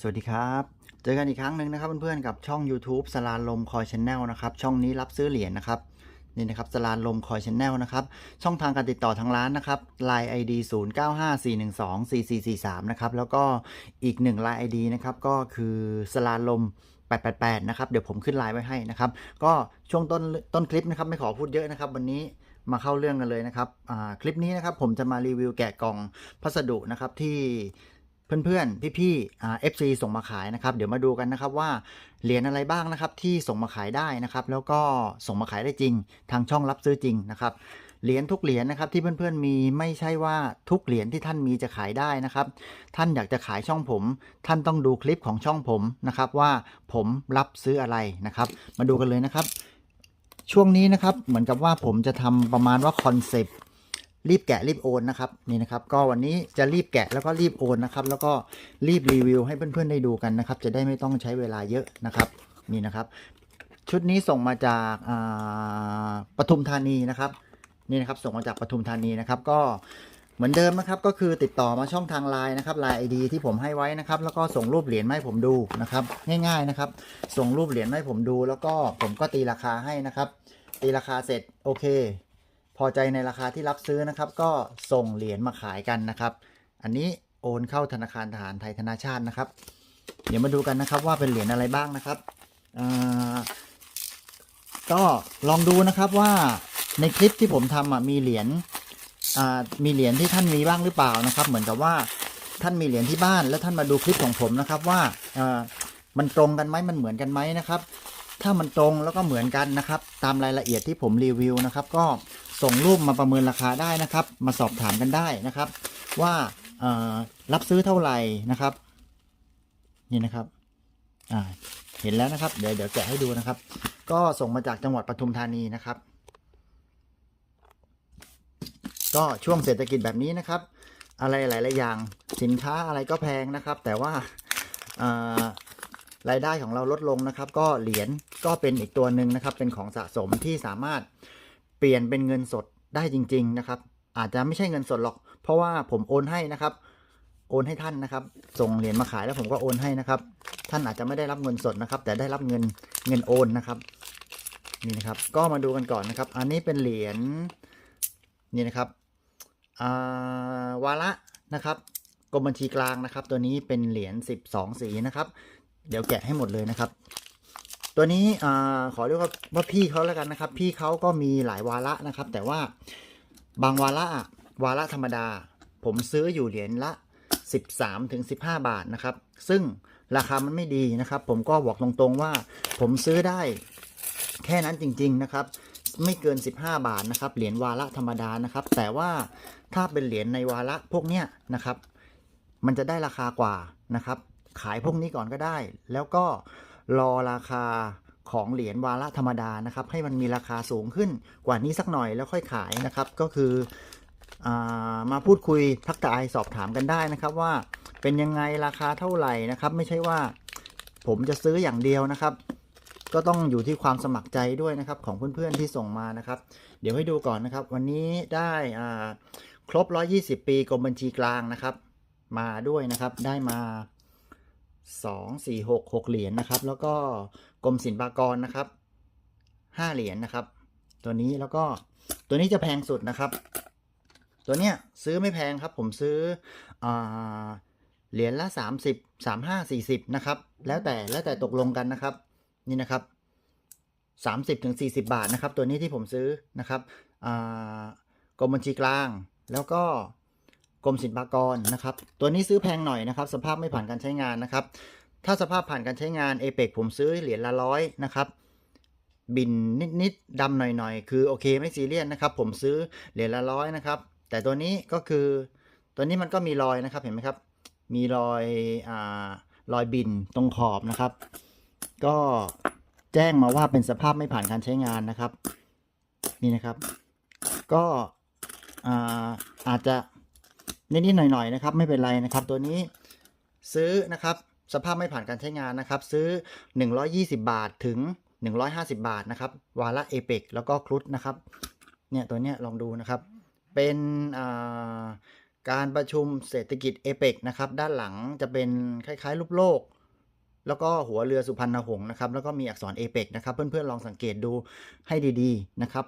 สวัสดีครับ เจอกันอีกครั้งหนึ่งนะครับเพื่อนๆกับช่อง YouTube สลานลมคอยชแนลนะครับ ช่องนี้รับซื้อเหรียญนะครับนี่นะครับสลานลมคอยชแนลนะครับ ช่องทางการติดต่อทางร้านนะครับ Line ID 0954124443 นะครับ แล้วก็อีกหนึ่ง Line ID นะครับ ก็คือสลานลม888 นะครับ เดี๋ยวผมขึ้นไลน์ไว้ให้นะครับ ก็ช่วงต้นต้นคลิปนะครับไม่ขอพูดเยอะนะครับ วันนี้มาเข้าเรื่องกันเลยนะครับคลิปนี้นะครับผมจะมารีวิวแกะกล่องพัสดุนะครับที่ เพื่อนๆ พี่ๆอ่า FC ส่งมาขายนะครับ เดี๋ยวมาดูกันนะครับว่าเหรียญอะไรบ้างนะครับที่ส่งมาขายได้นะครับ แล้วก็ส่งมาขายได้จริง ทางช่องรับซื้อจริงนะครับเหรียญทุกเหรียญนะครับที่เพื่อนๆมีไม่ใช่ว่าทุกเหรียญที่ท่านมีจะขายได้นะครับ ท่านอยากจะขายช่องผม ท่านต้องดูคลิปของช่องผมนะครับ ว่าผมรับซื้ออะไรนะครับ มาดูกันเลยนะครับ ช่วงนี้นะครับเหมือนกับว่าผมจะทำประมาณว่าคอนเซปต์ รีบแกะรีบโอนนะครับนี่นะครับ ก็วันนี้จะรีบแกะแล้วก็รีบโอนนะครับ แล้วก็รีบรีวิวให้เพื่อนๆได้ดูกันนะครับ จะได้ไม่ต้องใช้เวลาเยอะนะครับนี่นะครับ ชุดนี้ส่งมาจากอ่าปทุมธานีนะครับนี่นะครับส่งมาจากปทุมธานีนะครับ ก็เหมือนเดิมนะครับก็คือติดต่อมาช่องทางไลน์นะครับไลน์ไอดีที่ผมให้ไว้นะครับ แล้วก็ส่งรูปเหรียญมาให้ผมดูนะครับ ง่ายๆนะครับ ส่งรูปเหรียญมาให้ผมดู แล้วก็ผมก็ตีราคาให้นะครับ ตีราคาเสร็จโอเค พอใจในราคาที่รับซื้อนะครับ ก็ส่งเหรียญมาขายกันนะครับ อันนี้โอนเข้าธนาคารทหารไทยธนาชาตินะครับ เดี๋ยวมาดูกันนะครับว่าเป็นเหรียญอะไรบ้างนะครับก็ลองดูนะครับว่าในคลิปที่ผมทำมีเหรียญมีเหรียญที่ท่านมีบ้างหรือเปล่านะครับ เหมือนกับว่าท่านมีเหรียญที่บ้าน แล้วท่านมาดูคลิปของผมนะครับว่ามันตรงกันไหมมันเหมือนกันไหมนะครับ ถ้ามันตรงแล้วก็เหมือนกันนะครับ ตามรายละเอียดที่ผมรีวิวนะครับ ก็ ส่งรูปมาประเมินราคาได้นะครับ มาสอบถามกันได้นะครับ ว่ารับซื้อเท่าไหร่นะครับ นี่นะครับเห็นแล้วนะครับ เดี๋ยวเดี๋ยวแกะให้ดูนะครับ ก็ส่งมาจากจังหวัดปทุมธานีนะครับ ก็ช่วงเศรษฐกิจแบบนี้นะครับ อะไรหลายๆอย่างสินค้าอะไรก็แพงนะครับ แต่ว่ารายได้ของเราลดลงนะครับ ก็เหรียญก็เป็นอีกตัวหนึ่งนะครับ เป็นของสะสมที่สามารถ เปลี่ยนเป็นเงินสดได้จริง ๆ นะครับ อาจจะไม่ใช่เงินสดหรอก เพราะว่าผมโอนให้นะครับ โอนให้ท่านนะครับ ส่งเหรียญมาขายแล้วผมก็โอนให้นะครับ ท่านอาจจะไม่ได้รับเงินสดนะครับ แต่ได้รับเงินเงินโอนนะครับนี่นะครับ ก็มาดูกันก่อนนะครับ อันนี้เป็นเหรียญนี่นะครับวาระนะครับกรมบัญชีกลางนะครับ ตัวนี้เป็นเหรียญ12 สีนะครับ เดี๋ยวแกะให้หมดเลยนะครับ ตัวนี้อขอเรียกว่าว่าพี่เขาแล้วกันนะครับ พี่เขาก็มีหลายวาระนะครับ แต่ว่าบางวาระอะวาระธรรมดา ผมซื้ออยู่เหรียญละ 13ถึง15 บาทนะครับ ซึ่งราคามันไม่ดีนะครับ ผมก็บอกตรงๆว่า ผมซื้อได้แค่นั้นจริง ๆนะครับ ไม่เกิน 15 บาทนะครับ เหรียญวาระธรรมดานะครับ แต่ว่าถ้าเป็นเหรียญในวาระพวกเนี้ยนะครับ มันจะได้ราคากว่านะครับ ขายพวกนี้ก่อนก็ได้ แล้วก็ รอราคาของเหรียญวาระธรรมดานะครับ ให้มันมีราคาสูงขึ้นกว่านี้สักหน่อยแล้วค่อยขายนะครับ ก็คืออมาพูดคุยทักทายสอบถามกันได้นะครับ ว่าเป็นยังไงราคาเท่าไหร่นะครับ ไม่ใช่ว่าผมจะซื้ออย่างเดียวนะครับ ก็ต้องอยู่ที่ความสมัครใจด้วยนะครับ ของเพื่อนๆที่ส่งมานะครับ เดี๋ยวให้ดูก่อนนะครับ วันนี้ได้ครบ 120 ปีกรมบัญชีกลางนะครับ มาด้วยนะครับได้มา สองสี่หกหกเหรียญนะครับ แล้วก็กรมศิลปากรนะครับห้าเหรียญนะครับ ตัวนี้แล้วก็ตัวนี้จะแพงสุดนะครับ ตัวเนี้ยซื้อไม่แพงครับ ผมซื้ออเหรียญละสามสิบสามห้าสี่สิบนะครับ แล้วแต่แล้วแต่ตกลงกันนะครับ นี่นะครับสามสิบถึงสี่สิบาทนะครับ ตัวนี้ที่ผมซื้อนะครับกรมบัญชีกลางแล้วก็ กรมศิลปากรนะครับ ตัวนี้ซื้อแพงหน่อยนะครับ สภาพไม่ผ่านการใช้งานนะครับ ถ้าสภาพผ่านการใช้งานเอเปกผมซื้อเหรียญละร้อยนะครับบินนิดๆดำหน่อยๆ คือโอเคไม่ซีเรียสนะครับ ผมซื้อเหรียญละร้อยนะครับ แต่ตัวนี้ก็คือตัวนี้มันก็มีรอยนะครับเห็นไหมครับ มีรอยอ่ารอยบินตรงขอบนะครับ ก็แจ้งมาว่าเป็นสภาพไม่ผ่านการใช้งานนะครับ นี่นะครับ ก็อ่าอาจจะ นิดๆหน่อยๆนะครับ ไม่เป็นไรนะครับ ตัวนี้ซื้อนะครับ สภาพไม่ผ่านการใช้งานนะครับ ซื้อ 120 บาทถึง 150 บาทนะครับ วาระเอเปกแล้วก็ครุฑนะครับ เนี่ยตัวเนี้ยลองดูนะครับ เป็นการประชุมเศรษฐกิจเอเปกนะครับ ด้านหลังจะเป็นคล้ายๆรูปโลกแล้วก็หัวเรือสุพรรณหงษ์นะครับ แล้วก็มีอักษรเอเปกนะครับ เพื่อนๆลองสังเกตดูให้ดีๆนะครับ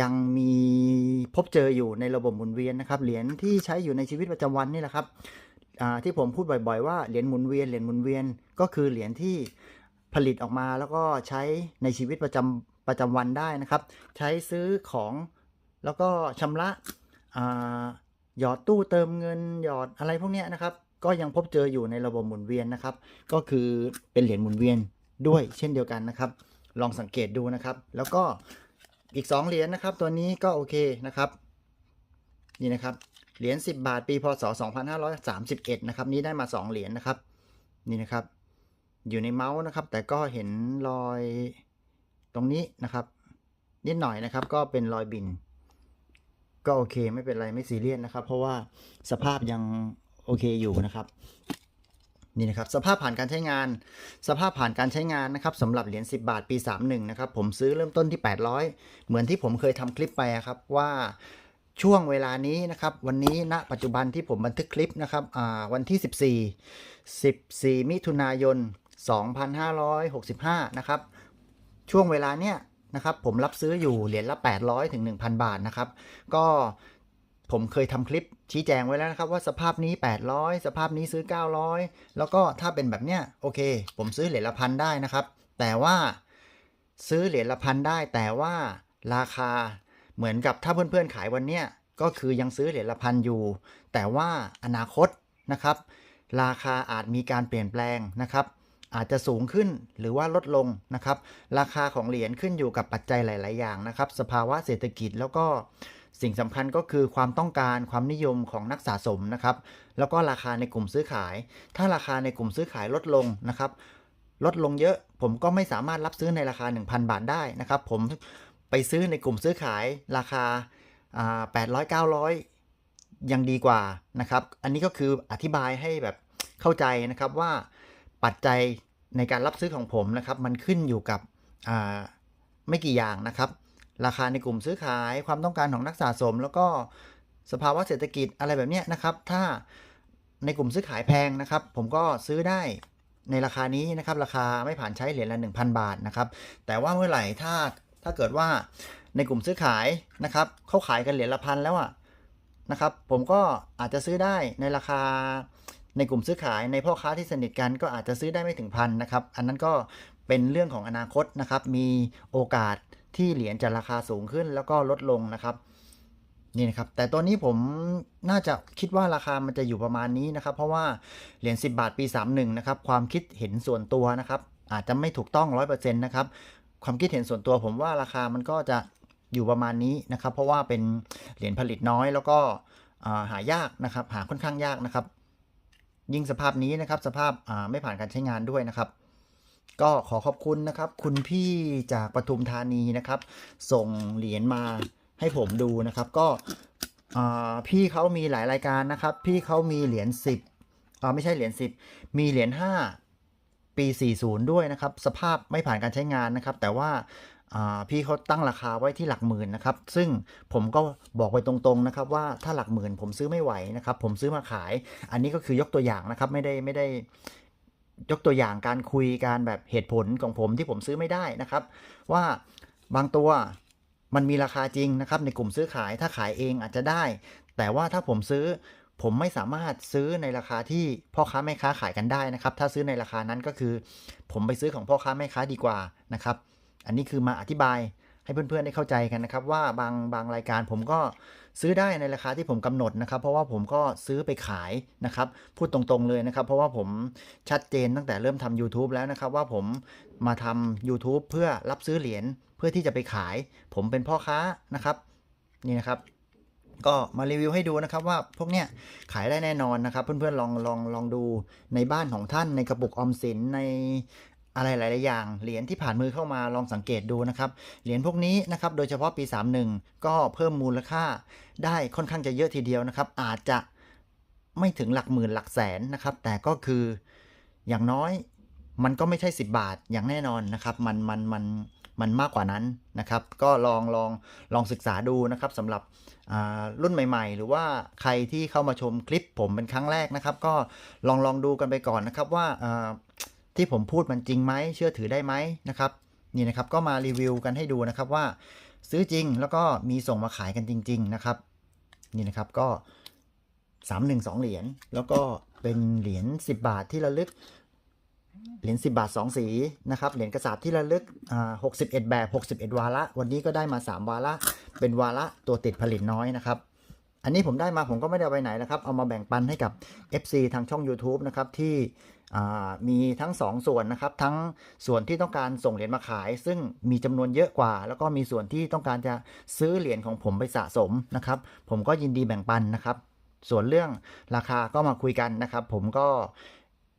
ยังมีพบเจออยู่ในระบบหมุนเวียนนะครับเหรียญที่ใช้อยู่ในชีวิตประจำวันนี่แหละครับที่ผมพูดบ่อยๆว่าเหรียญหมุนเวียนเหรียญหมุนเวียนก็คือเหรียญที่ผลิตออกมาแล้วก็ใช้ในชีวิตประจำประจำวันได้นะครับ ใช้ซื้อของแล้วก็ชำระหยอดตู้เติมเงินหยอดอะไรพวกนี้นะครับ ก็ยังพบเจออยู่ในระบบหมุนเวียนนะครับ ก็คือเป็นเหรียญหมุนเวียนด้วยเช่นเดียวกันนะครับ ลองสังเกตดูนะครับ แล้วก็ อีก 2 เหรียญนะครับ ตัวนี้ก็โอเคนะครับ นี่นะครับ เหรียญ10 บาทปีพศ 2531 นะครับ นี้ได้มา 2 เหรียญนะครับ นี่นะครับ อยู่ในเมาส์นะครับ แต่ก็เห็นรอยตรงนี้นะครับ นิดหน่อยนะครับ ก็เป็นรอยบิน ก็โอเคไม่เป็นไรไม่ซีเรียสนะครับ เพราะว่าสภาพยังโอเคอยู่นะครับ นี่นะครับสภาพผ่านการใช้งาน สภาพผ่านการใช้งานนะครับสำหรับเหรียญ10 บาทปี 31นะครับผมซื้อเริ่มต้นที่ 800 เหมือนที่ผมเคยทำคลิปไปครับว่าช่วงเวลานี้นะครับ วันนี้ณปัจจุบันที่ผมบันทึกคลิปนะครับวันที่ 14 14 มิถุนายน 2565 นะครับ ช่วงเวลาเนี้ยนะครับผมรับซื้ออยู่เหรียญละ 800ถึง1,000 บาทนะครับ ก็ ผมเคยทำคลิปชี้แจงไว้แล้วนะครับว่าสภาพนี้ 800 สภาพนี้ซื้อ 900 แล้วก็ถ้าเป็นแบบเนี้ยโอเค ผมซื้อเหรียญละพันได้นะครับ แต่ว่าซื้อเหรียญละพันได้ แต่ว่าราคาเหมือนกับถ้าเพื่อนๆขายวันเนี้ยก็คือยังซื้อเหรียญละพันอยู่ แต่ว่าอนาคตนะครับ ราคาอาจมีการเปลี่ยนแปลงนะครับ อาจจะสูงขึ้นหรือว่าลดลงนะครับ ราคาของเหรียญขึ้นอยู่กับปัจจัยหลาย ๆ อย่างนะครับ สภาวะเศรษฐกิจแล้วก็ สิ่งสำคัญก็คือความต้องการความนิยมของนักสะสมนะครับ แล้วก็ราคาในกลุ่มซื้อขาย ถ้าราคาในกลุ่มซื้อขายลดลงนะครับ ลดลงเยอะ ผมก็ไม่สามารถรับซื้อในราคา 1,000 บาทได้นะครับ ผมไปซื้อในกลุ่มซื้อขายราคาอ่า800 900ยังดีกว่านะครับ อันนี้ก็คืออธิบายให้แบบเข้าใจนะครับว่าปัจจัยในการรับซื้อของผมนะครับ มันขึ้นอยู่กับไม่กี่อย่างนะครับ ราคาในกลุ่มซื้อขาย ความต้องการของนักสะสม แล้วก็สภาวะเศรษฐกิจอะไรแบบนี้นะครับ ถ้าในกลุ่มซื้อขายแพงนะครับ ผมก็ซื้อได้ในราคานี้นะครับ ราคาไม่ผ่านใช้เหรียญละ 1,000 บาทนะครับ แต่ว่าเมื่อไหร่ถ้าถ้าเกิดว่าในกลุ่มซื้อขายนะครับเขาขายกันเหรียญละพันแล้วอะนะครับ ผมก็อาจจะซื้อได้ในราคาในกลุ่มซื้อขายในพ่อค้าที่สนิทกันก็อาจจะซื้อได้ไม่ถึงพันนะครับ อันนั้นก็เป็นเรื่องของอนาคตนะครับ มีโอกาส ที่เหรียญจะราคาสูงขึ้นแล้วก็ลดลงนะครับนี่นะครับแต่ตัวนี้ผมน่าจะคิดว่าราคามันจะอยู่ประมาณนี้นะครับ เพราะว่าเหรียญ10 บาทปี 31นะครับความคิดเห็นส่วนตัวนะครับ อาจจะไม่ถูกต้อง 100%นะครับความคิดเห็นส่วนตัวผมว่าราคามันก็จะอยู่ประมาณนี้นะครับ เพราะว่าเป็นเหรียญผลิตน้อยแล้วก็หายากนะครับ หาค่อนข้างยากนะครับ ยิ่งสภาพนี้นะครับ สภาพไม่ผ่านการใช้งานด้วยนะครับ ก็ขอขอบคุณนะครับ คุณพี่จากปทุมธานีนะครับ ส่งเหรียญมาให้ผมดูนะครับ ก็พี่เขามีหลายรายการนะครับ พี่เขามีเหรียญสิบอ่าไม่ใช่เหรียญสิบมีเหรียญห้าปี 40 ด้วยนะครับ สภาพไม่ผ่านการใช้งานนะครับ แต่ว่าอ่าพี่เขาตั้งราคาไว้ที่หลักหมื่นนะครับ ซึ่งผมก็บอกไปตรงๆนะครับ ว่าถ้าหลักหมื่นผมซื้อไม่ไหวนะครับ ผมซื้อมาขาย อันนี้ก็คือยกตัวอย่างนะครับ ไม่ได้ไม่ได้ ยกตัวอย่างการคุยการแบบเหตุผลของผมที่ผมซื้อไม่ได้นะครับ ว่าบางตัวมันมีราคาจริงนะครับในกลุ่มซื้อขายถ้าขายเองอาจจะได้ แต่ว่าถ้าผมซื้อผมไม่สามารถซื้อในราคาที่พ่อค้าแม่ค้าขายกันได้นะครับ ถ้าซื้อในราคานั้นก็คือ ผมไปซื้อของพ่อค้าแม่ค้าดีกว่านะครับ อันนี้คือมาอธิบาย ให้เพื่อนๆได้เข้าใจกันนะครับ ว่าบางบางรายการผมก็ซื้อได้ในราคาที่ผมกำหนดนะครับ เพราะว่าผมก็ซื้อไปขายนะครับ พูดตรงๆเลยนะครับ เพราะว่าผมชัดเจนตั้งแต่เริ่มทำ YouTube แล้วนะครับ ว่าผมมาทำ YouTube เพื่อรับซื้อเหรียญเพื่อที่จะไปขาย ผมเป็นพ่อค้านะครับ นี่นะครับก็มารีวิวให้ดูนะครับว่าพวกเนี้ยขายได้แน่นอนนะครับ เพื่อนๆลองลองลองดูในบ้านของท่านในกระปุกออมสินใน อะไรหลายๆอย่าง เหรียญที่ผ่านมือเข้ามาลองสังเกตดูนะครับ เหรียญพวกนี้นะครับ โดยเฉพาะปี 31 ก็เพิ่มมูลค่าได้ค่อนข้างจะเยอะทีเดียวนะครับ อาจจะไม่ถึงหลักหมื่นหลักแสนนะครับ แต่ก็คืออย่างน้อยมันก็ไม่ใช่ 10 บาทอย่างแน่นอนนะครับ มันมันมันมันมากกว่านั้นนะครับ ก็ลองลองลองศึกษาดูนะครับสำหรับรุ่นใหม่ ๆ หรือว่าใครที่เข้ามาชมคลิปผมเป็นครั้งแรกนะครับ ก็ลองลองดูกันไปก่อนนะครับว่า ที่ผมพูดมันจริงไหมเชื่อถือได้ไหมนะครับนี่นะครับก็มารีวิวกันให้ดูนะครับว่า ซื้อจริงแล้วก็มีส่งมาขายกันจริง ๆนะครับ นี่นะครับก็ 312 เหรียญแล้วก็เป็นเหรียญ10 บาทที่ระลึกเหรียญ10 บาท 2 สีนะครับเหรียญกระสาบที่ระลึกอ่า61 แบบ 61 วาระ วันนี้ก็ได้มา 3 วาระ เป็นวาระตัวติดผลิตน้อยนะครับ อันนี้ผมได้มาผมก็ไม่ได้ไปไหนนะครับ เอามาแบ่งปันให้กับ FC ทางช่อง YouTube นะครับ ที่มีทั้ง 2 ส่วนนะครับ ทั้งส่วนที่ต้องการส่งเหรียญมาขาย ซึ่งมีจำนวนเยอะกว่า แล้วก็มีส่วนที่ต้องการจะซื้อเหรียญของผมไปสะสมนะครับ ผมก็ยินดีแบ่งปันนะครับ ส่วนเรื่องราคาก็มาคุยกันนะครับ ผมก็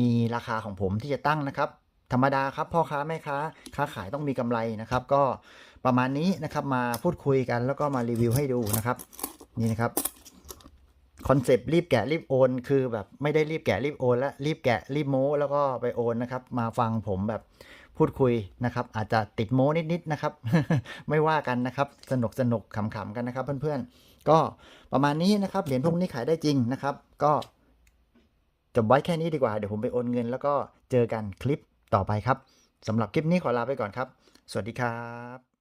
มีราคาของผมที่จะตั้งนะครับ ธรรมดาครับพ่อค้าแม่ค้าค้าขายต้องมีกำไรนะครับ ก็ประมาณนี้นะครับมาพูดคุยกันแล้วก็มารีวิวให้ดูนะครับ นี่นะครับคอนเซปต์รีบแกะรีบโอน คือแบบไม่ได้รีบแกะรีบโอนและรีบแกะรีบโม้แล้วก็ไปโอนนะครับ มาฟังผมแบบพูดคุยนะครับ อาจจะติดโม้นิดๆนะครับ ไม่ว่ากันนะครับ สนุกสนุกขำๆกันนะครับ เพื่อนๆ ก็ประมาณนี้นะครับเหรียญพวกนี้ขายได้จริงนะครับ ก็จบไว้แค่นี้ดีกว่า เดี๋ยวผมไปโอนเงิน แล้วก็เจอกันคลิปต่อไปครับสำหรับคลิปนี้ขอลาไปก่อนครับ สวัสดีครับ